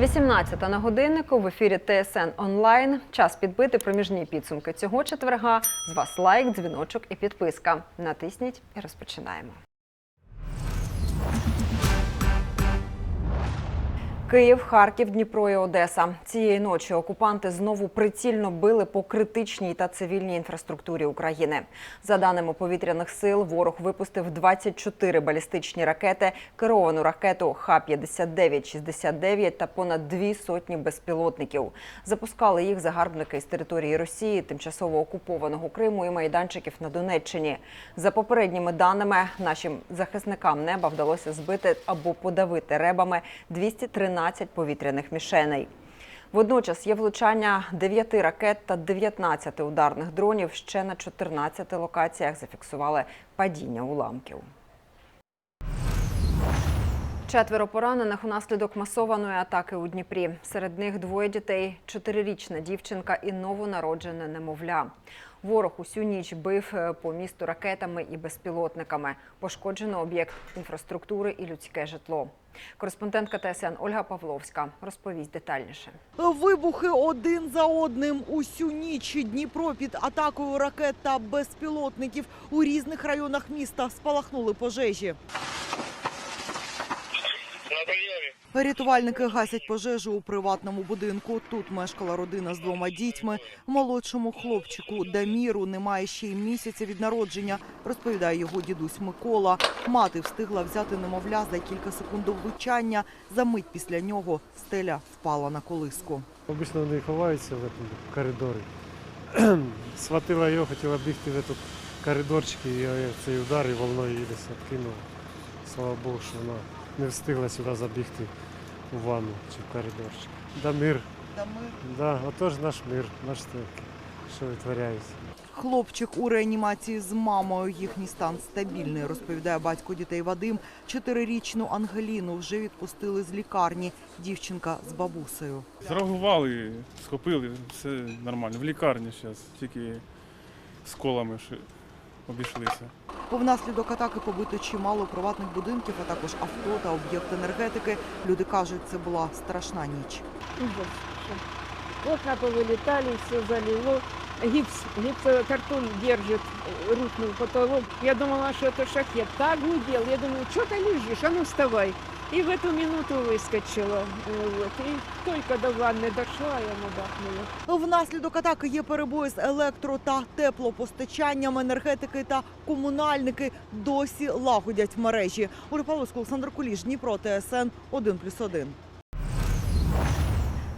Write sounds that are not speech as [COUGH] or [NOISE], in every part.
18 на годиннику в ефірі ТСН онлайн. Час підбити проміжні підсумки цього четверга. З вас лайк, дзвіночок і підписка. Натисніть і розпочинаємо. Київ, Харків, Дніпро і Одеса. Цієї ночі окупанти знову прицільно били по критичній та цивільній інфраструктурі України. За даними повітряних сил, ворог випустив 24 балістичні ракети, керовану ракету Х-59-69 та понад дві сотні безпілотників. Запускали їх загарбники з території Росії, тимчасово окупованого Криму і майданчиків на Донеччині. За попередніми даними, нашим захисникам неба вдалося збити або подавити ребами 213 повітряних мішеней. Водночас є влучання 9 ракет та 19 ударних дронів. Ще на 14 локаціях зафіксували падіння уламків. Четверо поранених унаслідок масованої атаки у Дніпрі. Серед них двоє дітей, чотирирічна дівчинка і новонароджене немовля. Ворог усю ніч бив е, по місту ракетами і безпілотниками. Пошкоджено об'єкт інфраструктури і людське житло. Кореспондентка ТСН Ольга Павловська розповість детальніше. Вибухи один за одним усю ніч. Дніпро під атакою ракет та безпілотників у різних районах міста спалахнули пожежі. На прийомі. Рятувальники гасять пожежу у приватному будинку. Тут мешкала родина з двома дітьми. Молодшому хлопчику Даміру немає ще й місяця від народження, розповідає його дідусь Микола. Мати встигла взяти немовля за кілька секунд до влучання. За мить після нього стеля впала на колиску. Обично вони ховаються в этом коридорі. [CLEARS THROAT] Схватила його, хотіла бігти в этот коридорчик, і цей удар і волною її десь відкинула. Слава Богу, що вона не встигла сюди забігти у ванну чи в коридорчик. Да мир, да, отож наш мир, наш стойки, що витворяється. Хлопчик у реанімації з мамою. Їхній стан стабільний, розповідає батько дітей Вадим. Чотирирічну Ангеліну вже відпустили з лікарні. Дівчинка з бабусею. Зреагували, схопили, все нормально. В лікарні зараз, тільки з колами обійшлися. Внаслідок атаки побито чимало приватних будинків, а також авто та об'єкт енергетики. Люди кажуть, це була страшна ніч. Ужас. что Окна повылетали, все залило. Гипс, гипсокартон держит, э, рухнул потолок. Я думала, что это шахет. Так гудел. Я думаю, что ты лежишь, а ну вставай. И в эту минуту выскочила. Э, Вот. И только до ванны дошла, я надахнула. Внаслідок атаки є перебої з електро та теплопостачанням. Енергетики та комунальники досі лагодять мережі. Оля Павловська, Олександр Куліш, Дніпро, ТСН 1+,1.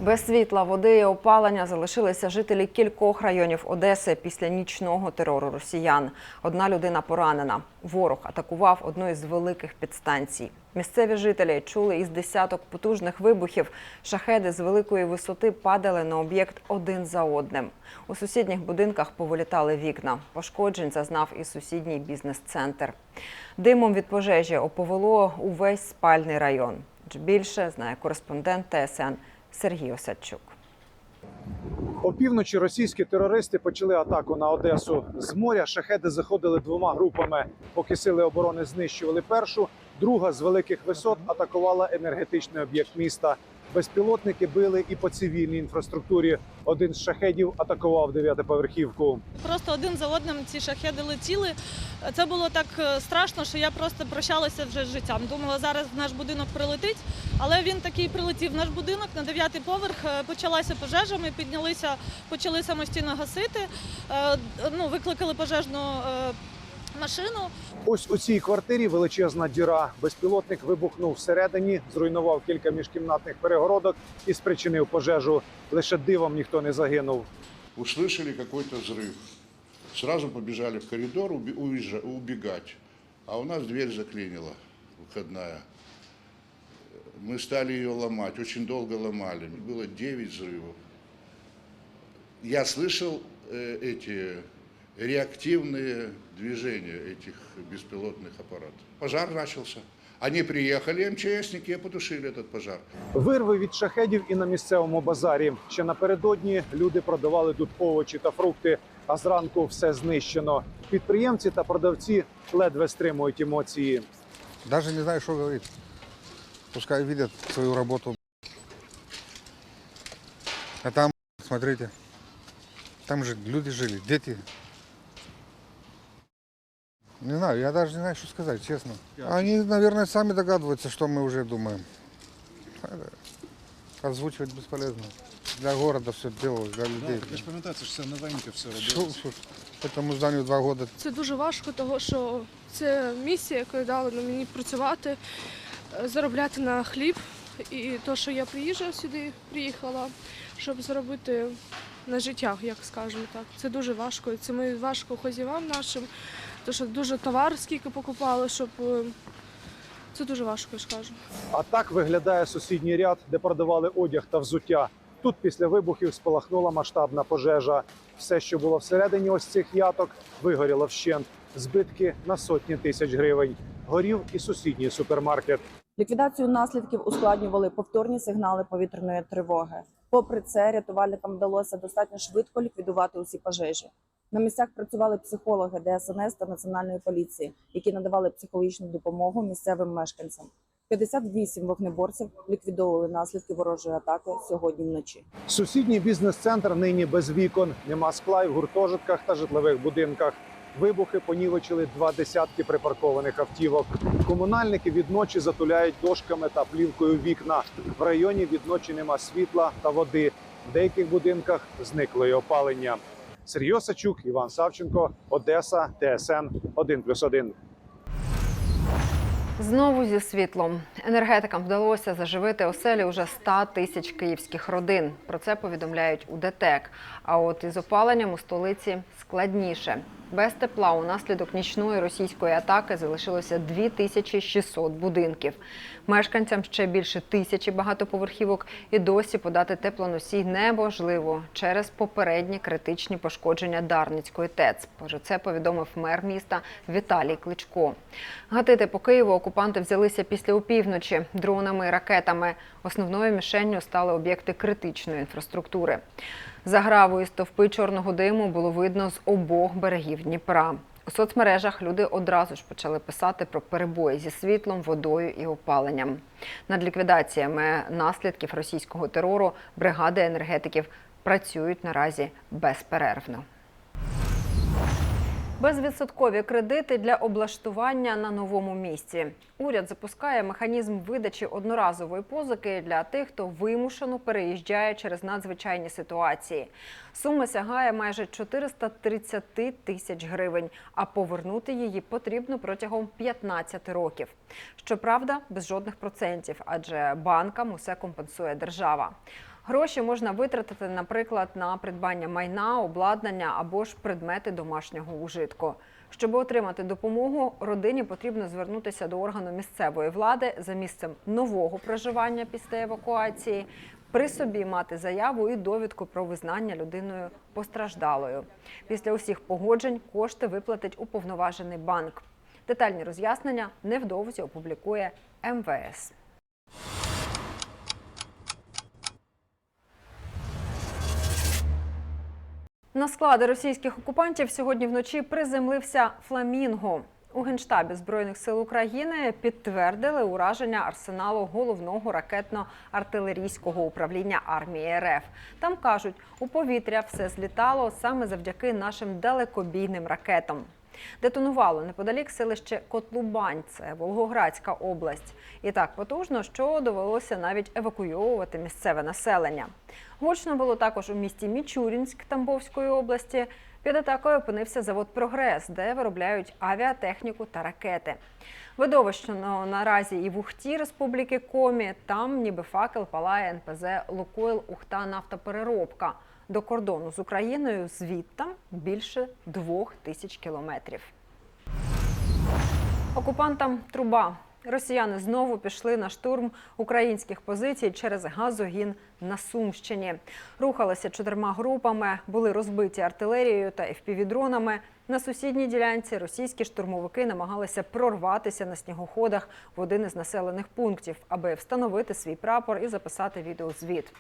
Без світла, води і опалення залишилися жителі кількох районів Одеси після нічного терору росіян. Одна людина поранена. Ворог атакував одну із великих підстанцій. Місцеві жителі чули із десяток потужних вибухів. Шахеди з великої висоти падали на об'єкт один за одним. У сусідніх будинках повилітали вікна. Пошкоджень зазнав і сусідній бізнес-центр. Димом від пожежі оповело увесь спальний район. Більше знає кореспондент ТСН Сергій Осадчук. Опівночі російські терористи почали атаку на Одесу з моря. Шахеди заходили двома групами. Поки сили оборони знищували першу, друга з великих висот атакувала енергетичний об'єкт міста. Безпілотники били і по цивільній інфраструктурі. Один з шахедів атакував дев'ятиповерхівку. Просто один за одним ці шахеди летіли. Це було так е, страшно, що я просто прощалася вже з життям. Думала, зараз наш будинок прилетить, але він такий прилетів в наш будинок на дев'ятий поверх. е, Почалася пожежа. Ми піднялися, почали самостійно гасити. Е, Ну, викликали пожежну машину. Ось у цій квартирі величезна діра. Безпілотник вибухнув всередині, зруйнував кілька міжкімнатних перегородок і спричинив пожежу. Лише дивом ніхто не загинув. Услышали какой-то взрыв. Сразу побежали в коридор уби- уезжа- убегать. А у нас дверь заклинила, выходная. Мы стали ее ломать, очень долго ломали. Было 9 взрывов. Я слышал э, эти реактивные движения этих беспилотных аппаратов. Пожар начался. Они приехали, МЧСники, и потушили этот пожар. Вирви від шахедів і на місцевому базарі. Ще напередодні люди продавали тут овочі та фрукти, а зранку все знищено. Підприємці та продавці ледве стримують емоції. Даже не знаю, что говорить. Пускай видят свою работу. А там, смотрите, там же люди жили, дети. Не знаю, я даже не знаю, что сказать, честно. Они, наверное, сами догадываются, что мы уже думаем. Это Озвучивать бесполезно. Для города все делалось, для людей. Ви ж пам'ятаєте, що це новеньке все Что, робилось. что, этому зданию два года. Це дуже важко, тому що це місія, яку дали на мені працювати, е, заробляти на хліб. І то, що я приїжджала сюди, приїхала, щоб заробити на життя, як скажемо так. Це дуже важко. І це ми важко хозяївам нашим, тому що дуже товар скільки покупали, щоб е, це дуже важко, я ж кажу. А так виглядає сусідній ряд, де продавали одяг та взуття. Тут після вибухів спалахнула масштабна пожежа. Все, що було всередині ось цих яток, вигоріло вщент. Збитки на сотні тисяч гривень. Горів і сусідній супермаркет. Ліквідацію наслідків ускладнювали повторні сигнали повітряної тривоги. Попри це, рятувальникам вдалося достатньо швидко ліквідувати усі пожежі. На місцях працювали психологи ДСНС та національної поліції, які надавали психологічну допомогу місцевим мешканцям. 58 вогнеборців ліквідовували наслідки ворожої атаки сьогодні вночі. Сусідній бізнес-центр нині без вікон. Нема скла й в гуртожитках та житлових будинках. Вибухи понівечили два десятки припаркованих автівок. Комунальники відночі затуляють дошками та плівкою вікна. В районі відночі нема світла та води. В деяких будинках зникло й опалення. Сергій Осачук, Іван Савченко, Одеса, ТСН 1+,1. Знову зі світлом. Енергетикам вдалося заживити оселі уже 100 тисяч київських родин. Про це повідомляють у ДТЕК. А от із опаленням у столиці складніше. Без тепла унаслідок нічної російської атаки залишилося 2600 будинків. Мешканцям ще більше тисячі багатоповерхівок і досі подати теплоносій неможливо через попередні критичні пошкодження Дарницької ТЕЦ. Про це повідомив мер міста Віталій Кличко. Гатити по Києву окупанти взялися після опівночі дронами і ракетами. Основною мішенню стали об'єкти критичної інфраструктури. Заграву і стовпи чорного диму було видно з обох берегів Дніпра. У соцмережах люди одразу ж почали писати про перебої зі світлом, водою і опаленням. Над ліквідаціями наслідків російського терору бригади енергетиків працюють наразі безперервно. Безвідсоткові кредити для облаштування на новому місці. Уряд запускає механізм видачі одноразової позики для тих, хто вимушено переїжджає через надзвичайні ситуації. Сума сягає майже 430 тисяч гривень, а повернути її потрібно протягом 15 років. Щоправда, без жодних процентів, адже банкам усе компенсує держава. Гроші можна витратити, наприклад, на придбання майна, обладнання або ж предмети домашнього ужитку. Щоб отримати допомогу, родині потрібно звернутися до органу місцевої влади за місцем нового проживання після евакуації, при собі мати заяву і довідку про визнання людиною постраждалою. Після усіх погоджень кошти виплатить уповноважений банк. Детальні роз'яснення невдовзі опублікує МВС. На склади російських окупантів сьогодні вночі приземлився фламінго. У генштабі збройних сил України підтвердили ураження арсеналу головного ракетно-артилерійського управління армії РФ. Там кажуть, у повітря все злітало саме завдяки нашим далекобійним ракетам. Детонувало неподалік селище Котлубань, це Волгоградська область. І так потужно, що довелося навіть евакуйовувати місцеве населення. Гучно було також у місті Мічурінськ Тамбовської області. Під атакою опинився завод Прогрес, де виробляють авіатехніку та ракети. Видовищно наразі і в Ухті Республіки Комі. Там ніби факел палає НПЗ Лукойл Ухта нафтопереробка. До кордону з Україною звідти більше двох тисяч кілометрів. Окупантам труба. Росіяни знову пішли на штурм українських позицій через газогін на Сумщині. Рухалися чотирма групами, були розбиті артилерією та FPV-дронами. На сусідній ділянці російські штурмовики намагалися прорватися на снігоходах в один із населених пунктів, аби встановити свій прапор і записати відеозвіт.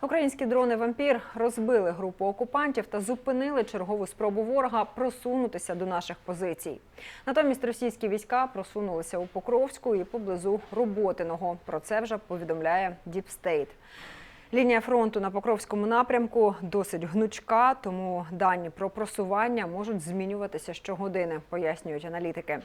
Українські дрони вампір розбили групу окупантів та зупинили чергову спробу ворога просунутися до наших позицій. Натомість російські війська просунулися у Покровську і поблизу Роботиного. Про це вже повідомляє Діпстейт. Лінія фронту на Покровському напрямку досить гнучка, тому дані про просування можуть змінюватися щогодини, пояснюють аналітики.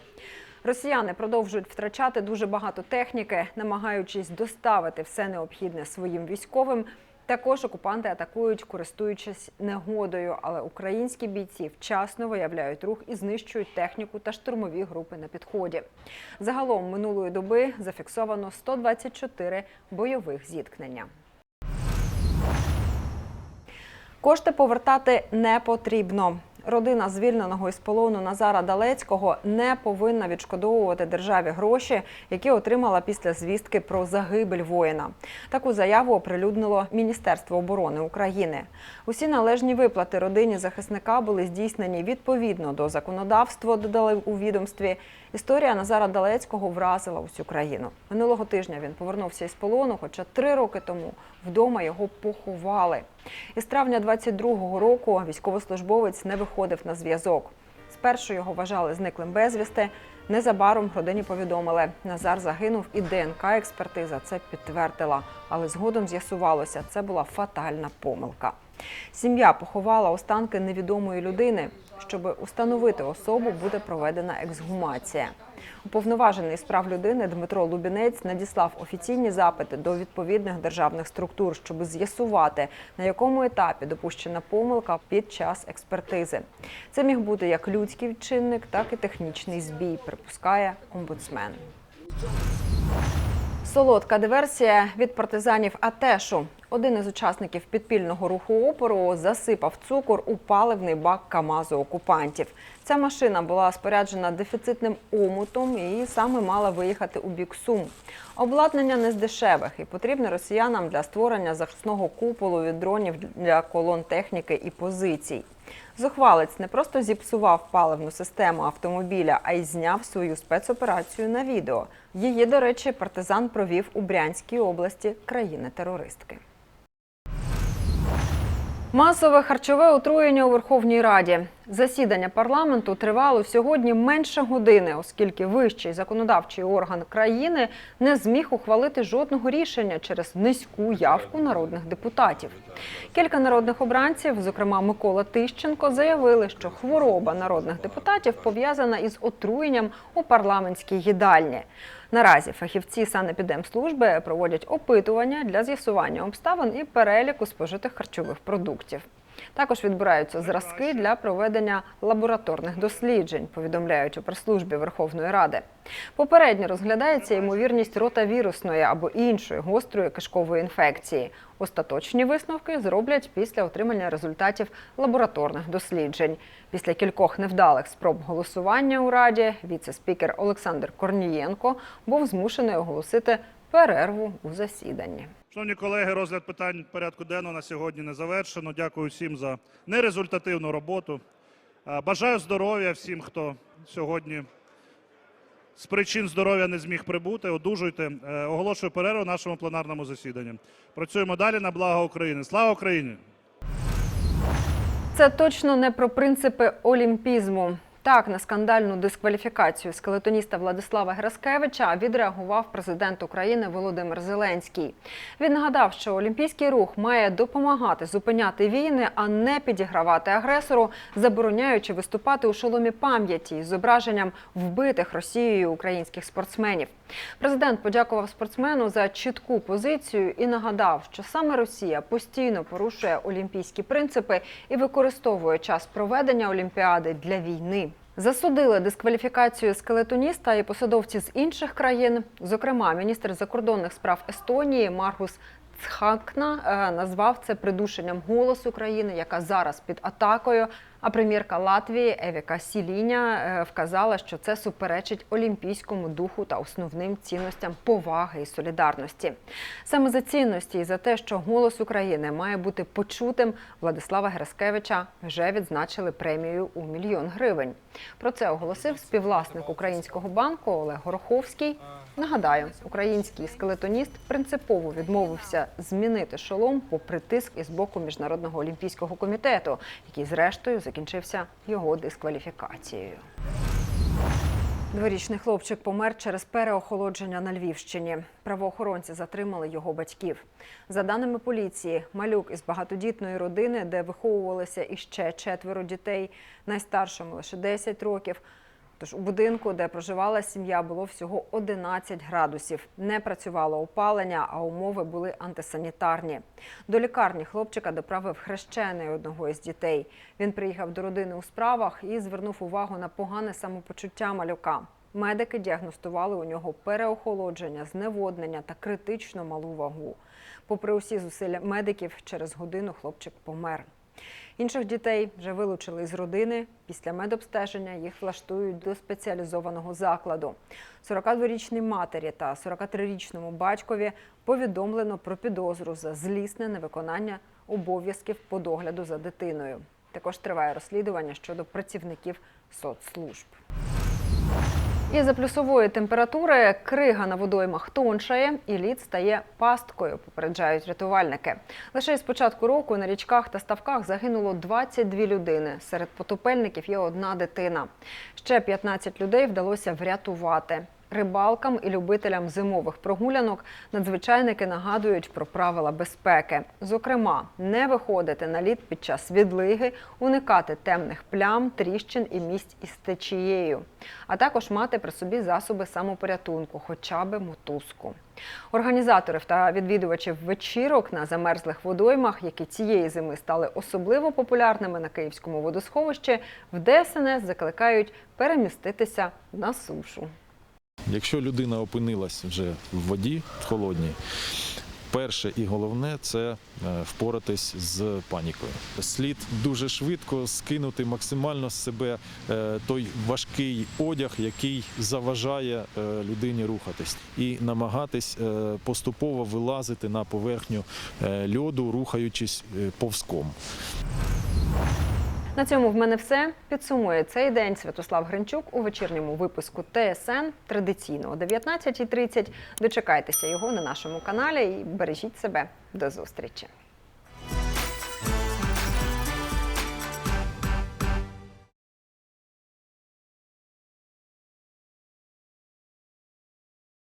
Росіяни продовжують втрачати дуже багато техніки, намагаючись доставити все необхідне своїм військовим. Також окупанти атакують, користуючись негодою, але українські бійці вчасно виявляють рух і знищують техніку та штурмові групи на підході. Загалом минулої доби зафіксовано 124 бойових зіткнення. Кошти повертати не потрібно. Родина звільненого із полону Назара Далецького не повинна відшкодовувати державі гроші, які отримала після звістки про загибель воїна. Таку заяву оприлюднило Міністерство оборони України. Усі належні виплати родині захисника були здійснені відповідно до законодавства, додали у відомстві. Історія Назара Далецького вразила усю країну. Минулого тижня він повернувся із полону, хоча три роки тому вдома його поховали. Із травня 22-го року військовослужбовець не виходив на зв'язок. Спершу його вважали зниклим безвісти. Незабаром родині повідомили, Назар загинув, і ДНК-експертиза це підтвердила. Але згодом з'ясувалося, це була фатальна помилка. Сім'я поховала останки невідомої людини. Щоб установити особу, буде проведена ексгумація. Уповноважений з прав людини Дмитро Лубінець надіслав офіційні запити до відповідних державних структур, щоб з'ясувати, на якому етапі допущена помилка під час експертизи. Це міг бути як людський чинник, так і технічний збій, припускає омбудсмен. Солодка диверсія від партизанів Атешу. Один із учасників підпільного руху опору засипав цукор у паливний бак Камазу окупантів. Ця машина була споряджена дефіцитним омутом і саме мала виїхати у бік Сум. Обладнання не з дешевих і потрібне росіянам для створення захисного куполу від дронів для колон техніки і позицій. Зухвалець не просто зіпсував паливну систему автомобіля, а й зняв свою спецоперацію на відео. Її, до речі, партизан провів у Брянській області країни-терористки. Масове харчове отруєння у Верховній Раді. Засідання парламенту тривало сьогодні менше години, оскільки вищий законодавчий орган країни не зміг ухвалити жодного рішення через низьку явку народних депутатів. Кілька народних обранців, зокрема Микола Тищенко, заявили, що хвороба народних депутатів пов'язана із отруєнням у парламентській їдальні. Наразі фахівці санепідемслужби проводять опитування для з'ясування обставин і переліку спожитих харчових продуктів. Також відбираються зразки для проведення лабораторних досліджень, повідомляють у прес-службі Верховної Ради. Попередньо розглядається ймовірність ротавірусної або іншої гострої кишкової інфекції. Остаточні висновки зроблять після отримання результатів лабораторних досліджень. Після кількох невдалих спроб голосування у раді віце-спікер Олександр Корнієнко був змушений оголосити перерву у засіданні. Шановні колеги, розгляд питань порядку денного на сьогодні не завершено. Дякую всім за нерезультативну роботу. Бажаю здоров'я всім, хто сьогодні з причин здоров'я не зміг прибути. Одужуйте. Е, Оголошую перерву нашому пленарному засіданні. Працюємо далі на благо України. Слава Україні! Це точно не про принципи олімпізму. Так, на скандальну дискваліфікацію скелетоніста Владислава Гераскевича відреагував президент України Володимир Зеленський. Він нагадав, що олімпійський рух має допомагати зупиняти війни, а не підігравати агресору, забороняючи виступати у шоломі пам'яті із зображенням вбитих Росією українських спортсменів. Президент подякував спортсмену за чітку позицію і нагадав, що саме Росія постійно порушує олімпійські принципи і використовує час проведення Олімпіади для війни. Засудили дискваліфікацію скелетоніста і посадовці з інших країн. Зокрема, міністр закордонних справ Естонії Маргус Цхакна е, назвав це придушенням голосу країни, яка зараз під атакою. А прем'єрка Латвії Евіка Сіліня е, вказала, що це суперечить олімпійському духу та основним цінностям поваги і солідарності. Саме за цінності і за те, що голос України має бути почутим, Владислава Гераскевича вже відзначили премією у мільйон гривень. Про це оголосив співвласник українського банку Олег Гороховський. Нагадаю, український скелетоніст принципово відмовився змінити шолом попри тиск із боку міжнародного олімпійського комітету, який зрештою закінчився його дискваліфікацією. Дворічний хлопчик помер через переохолодження на Львівщині. Правоохоронці затримали його батьків. За даними поліції, малюк із багатодітної родини, де виховувалися іще четверо дітей, найстаршому лише 10 років. Тож у будинку, де проживала сім'я, було всього 11 градусів. Не працювало опалення, а умови були антисанітарні. До лікарні хлопчика доправив хрещений одного із дітей. Він приїхав до родини у справах і звернув увагу на погане самопочуття малюка. Медики діагностували у нього переохолодження, зневоднення та критично малу вагу. Попри усі зусилля медиків, через годину хлопчик помер. Інших дітей вже вилучили з родини. Після медобстеження їх влаштують до спеціалізованого закладу. 42-річній матері та 43-річному батькові повідомлено про підозру за злісне невиконання обов'язків по догляду за дитиною. Також триває розслідування щодо працівників соцслужб. І за плюсової температури крига на водоймах тоншає і лід стає пасткою, попереджають рятувальники. Лише з початку року на річках та ставках загинуло 22 людини. Серед потопельників є одна дитина. Ще 15 людей вдалося врятувати. Рибалкам і любителям зимових прогулянок надзвичайники нагадують про правила безпеки. Зокрема, не виходити на лід під час відлиги, уникати темних плям, тріщин і місць із течією, а також мати при собі засоби самопорятунку, хоча б мотузку. Організаторів та відвідувачів вечірок на замерзлих водоймах, які цієї зими стали особливо популярними на київському водосховищі, в ДСНС закликають переміститися на сушу. Якщо людина опинилась вже в воді в холодній, перше і головне це е, впоратись з панікою. Слід дуже швидко скинути максимально з себе е, той важкий одяг, який заважає е, людині рухатись, і намагатись поступово вилазити на поверхню льоду, рухаючись повзком. На цьому в мене все. Підсумує цей день Святослав Гринчук у вечірньому випуску ТСН традиційно о 19.30. Дочекайтеся його на нашому каналі і бережіть себе. До зустрічі.